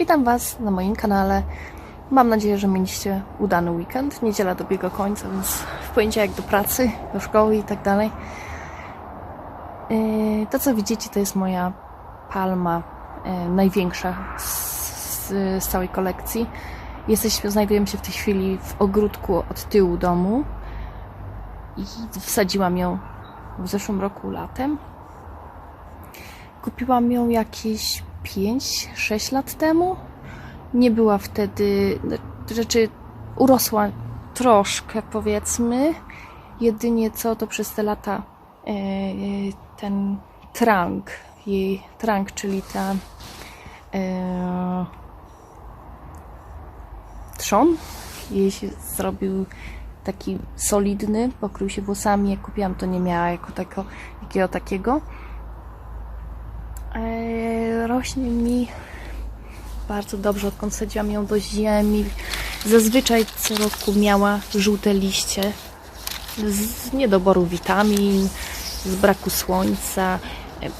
Witam Was na moim kanale. Mam nadzieję, że mieliście udany weekend. Niedziela dobiega końca, więc w poniedziałek do pracy, do szkoły i tak dalej. Yy, To, co widzicie, to jest moja palma yy, największa z, z całej kolekcji. Jesteśmy, znajdujemy się w tej chwili w ogródku od tyłu domu i wsadziłam ją w zeszłym roku latem. Kupiłam ją jakieś 5-6 lat temu. Nie była wtedy, rzeczy urosła troszkę powiedzmy. Jedynie co to przez te lata e, ten trunk, jej trunk, czyli ta e, trzon, jej się zrobił taki solidny, pokrył się włosami. Jak kupiłam, to nie miała jako tako, jakiego takiego. Eee, rośnie mi bardzo dobrze, odkąd sadziłam ją do ziemi. Zazwyczaj co roku miała żółte liście z niedoboru witamin, z braku słońca. Eee,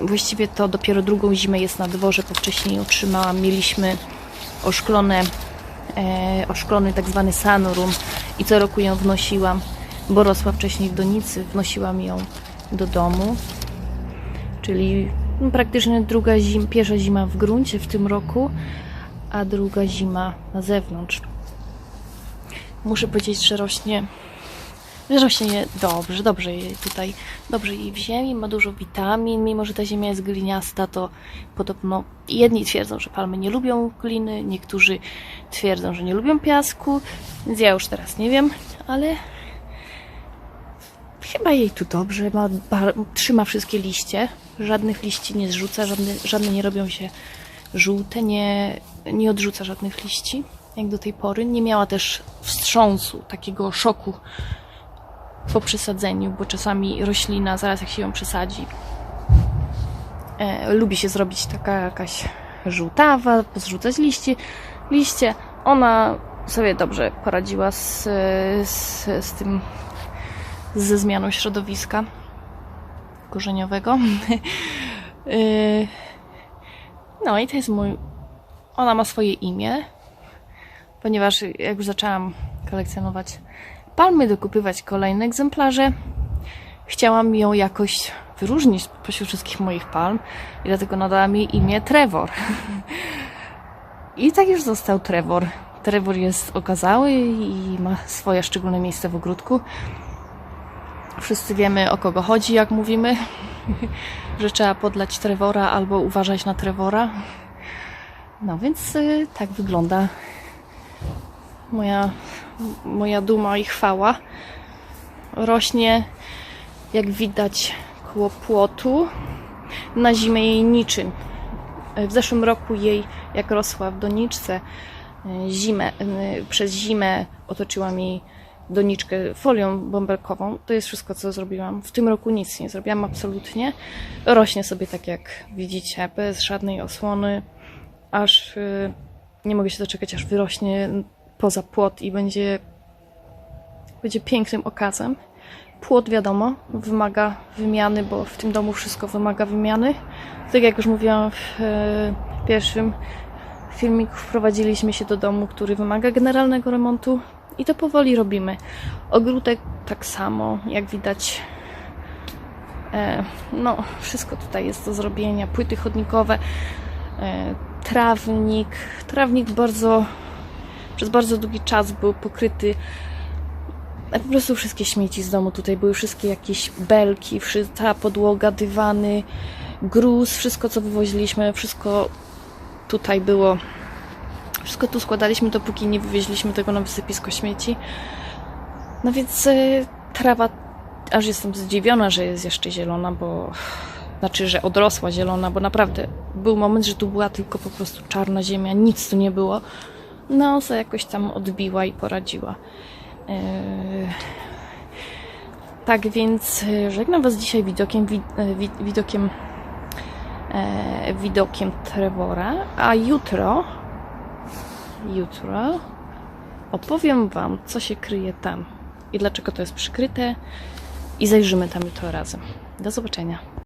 Właściwie to dopiero drugą zimę jest na dworze, bo wcześniej ją trzymałam. Mieliśmy oszklone, e, oszklony tak zwany sunroom i co roku ją wnosiłam, bo rosła wcześniej w donicy, wnosiłam ją do domu czyli praktycznie druga pierwsza zima w gruncie w tym roku, a druga zima na zewnątrz. Muszę powiedzieć, że rośnie, że rośnie dobrze, dobrze jej tutaj, dobrze jej w ziemi, ma dużo witamin, mimo że ta ziemia jest gliniasta, to podobno jedni twierdzą, że palmy nie lubią gliny, niektórzy twierdzą, że nie lubią piasku, więc ja już teraz nie wiem, ale Chyba jej tu dobrze, ma, trzyma wszystkie liście, żadnych liści nie zrzuca, żadne, żadne nie robią się żółte, nie, nie odrzuca żadnych liści, jak do tej pory. Nie miała też wstrząsu, takiego szoku po przesadzeniu, bo czasami roślina, zaraz jak się ją przesadzi, e, lubi się zrobić taka jakaś żółtawa, pozrzucać liście. liście. Ona sobie dobrze poradziła z, z, z tym ze zmianą środowiska korzeniowego. Yy, no i to jest mój. Ona ma swoje imię, ponieważ jak już zaczęłam kolekcjonować palmy, dokupywać kolejne egzemplarze, chciałam ją jakoś wyróżnić spośród wszystkich moich palm i dlatego nadałam jej imię Trevor. I tak już został Trevor. Trevor jest okazały i ma swoje szczególne miejsce w ogródku. Wszyscy wiemy o kogo chodzi, jak mówimy, że trzeba podlać Trevora albo uważać na Trevora. No więc y, tak wygląda moja, moja duma i chwała. Rośnie, jak widać, koło płotu. Na zimę jej niczym. W zeszłym roku jej, jak rosła w doniczce, y, zimę, y, przez zimę otoczyłam jej doniczkę folią bąbelkową. To jest wszystko, co zrobiłam. W tym roku nic nie zrobiłam absolutnie. Rośnie sobie tak, jak widzicie, bez żadnej osłony, aż y, nie mogę się doczekać, aż wyrośnie poza płot i będzie, będzie pięknym okazem. Płot, wiadomo, wymaga wymiany, bo w tym domu wszystko wymaga wymiany. Tak jak już mówiłam w e, pierwszym filmiku, wprowadziliśmy się do domu, który wymaga generalnego remontu i to powoli robimy. Ogródek tak samo, jak widać. E, no, wszystko tutaj jest do zrobienia. Płyty chodnikowe, e, trawnik. Trawnik bardzo, przez bardzo długi czas był pokryty e, po prostu wszystkie śmieci z domu tutaj były, wszystkie jakieś belki, cała podłoga, dywany, gruz, wszystko co wywoziliśmy, wszystko tutaj było wszystko tu składaliśmy, dopóki nie wywieźliśmy tego na wysypisko śmieci. No więc y, trawa, aż jestem zdziwiona, że jest jeszcze zielona, bo znaczy, że odrosła zielona, bo naprawdę był moment, że tu była tylko po prostu czarna ziemia, nic tu nie było. No, co jakoś tam odbiła i poradziła. Yy... Tak więc y, żegnam Was dzisiaj widokiem, wi, wi, widokiem, e, widokiem Trevora, a jutro jutro opowiem Wam, co się kryje tam i dlaczego to jest przykryte i zajrzymy tam jutro razem. Do zobaczenia.